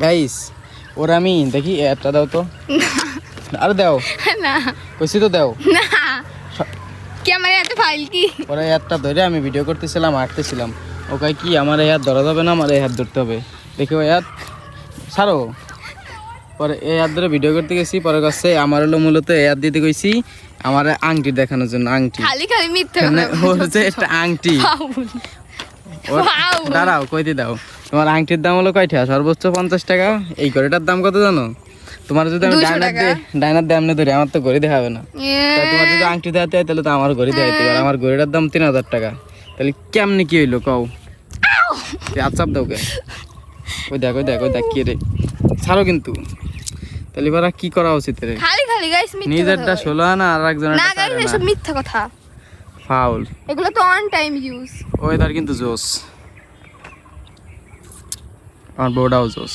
Guys ওর আমি দেখি অ্যাপটা দাও তো। আরে দাও। না। কইছি তো দাও। না। কি আমার এত ফাইল কি? ওরা অ্যাপটা ধরে আমি ভিডিও করতেছিলাম হাঁটতেছিলাম। ওকে কি আমার এই হাত ধরা যাবে না? আমার এই হাত ধরতে হবে। দেখি ওই হাত ছাড়ো। পরে এই হাত ধরে ভিডিও করতে গেছি পরে কাছে আমার হলো মূলত এই হাত দিতে গেছি আমার আংটি দেখানোর জন্য আংটি। খালি খালি মিথ্যে মানে ওর যে একটা আংটি. দাঁড়াও কইতে দাও। তোমার আংটির দাম হলো কয়টা? সর্বোচ্চ পঞ্চাশ টাকা। এই ঘড়িটার দাম কত জানো? তোমার যদি আমি ডাইনার। দিয়ে ডাইনার দিয়ে এমনি ধরি আমার তো ঘড়ি দেখাবে না। তোমার যদি আংটি দেখাতে হয় তাহলে তো আমার ঘড়ি দেখাইতে পারে আমার ঘড়িটার দাম তিন হাজার টাকা। তাহলে কেমনি কি হইল কও? আচ্ছাপ দাও কে ওই দেখ ওই দেখ ওই দেখ কি রে। ছাড়ো কিন্তু। তাহলে এবার কি করা উচিত রে? খালি খালি গাইস মিথ্যে নিজেরটা ষোলো আনা আর একজনের না গাইস এসব মিথ্যা কথা। ফাউল এগুলো তো অন টাইম ইউজ ওয়েদার কিন্তু জোস। আমার বউটাও জোস